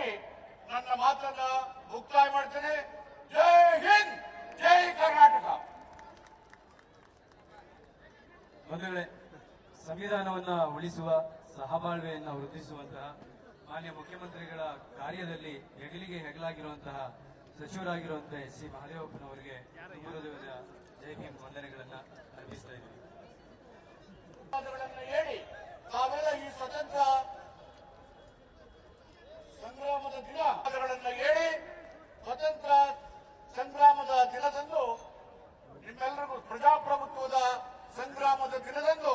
ಹೇಳಿ ನನ್ನ ಮಾತನ್ನ ಮುಕ್ತಾಯ ಮಾಡ್ತೇನೆ. ಜೈ ಹಿಂದ್, ಜೈ ಕರ್ನಾಟಕ. ಮೊದಲೇ ಸಂವಿಧಾನವನ್ನ ಉಳಿಸುವ, ಸಹಬಾಳ್ವೆಯನ್ನ ವೃದ್ಧಿಸುವಂತಹ, ಮಾನ್ಯ ಮುಖ್ಯಮಂತ್ರಿಗಳ ಕಾರ್ಯದಲ್ಲಿ ಹೆಗಲಿಗೆ ಹೆಗಲಾಗಿರುವಂತಹ ಸಚಿವರಾಗಿರುವಂತಹ ಎಸ್ ಸಿ ಮಹದೇವಪ್ಪನವರಿಗೆ ಜೈ ಭೀಮ್ ವಂದನೆಗಳನ್ನ. ಸ್ವತಂತ್ರ ಸಂಗ್ರಾಮದ ದಿನದಂದು ನಿಮ್ಮೆಲ್ಲರಿಗೂ ಪ್ರಜಾಪ್ರಭುತ್ವದ ಸಂಗ್ರಾಮದ ದಿನದಂದು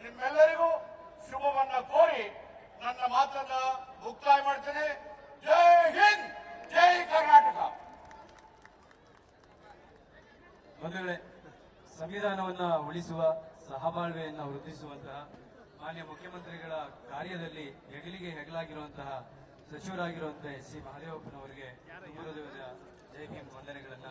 ನಿಮ್ಮೆಲ್ಲರಿಗೂ ಶುಭವನ್ನ ಕೋರಿ ನನ್ನ ಮಾತನ್ನ ಮುಕ್ತಾಯ ಮಾಡ್ತೇನೆ. ಜೈ ಹಿಂದ್, ಜೈ ಕರ್ನಾಟಕ. ಬಂಧುಗಳೇ ಸಂವಿಧಾನವನ್ನ ಉಳಿಸುವ ಸಹಬಾಳ್ವೆಯನ್ನ ವೃದ್ಧಿಸುವಂತಹ ಮಾನ್ಯ ಮುಖ್ಯಮಂತ್ರಿಗಳ ಕಾರ್ಯದಲ್ಲಿ ಹೆಗಲಿಗೆ ಹೆಗಲಾಗಿರುವಂತಹ ಸಚಿವರಾಗಿರುವಂತಹ ಎಸ್ ಸಿ. ಮಹದೇವಪ್ಪನವರಿಗೆ ಜೈ ಭೀಮ್ ವಂದನೆಗಳನ್ನ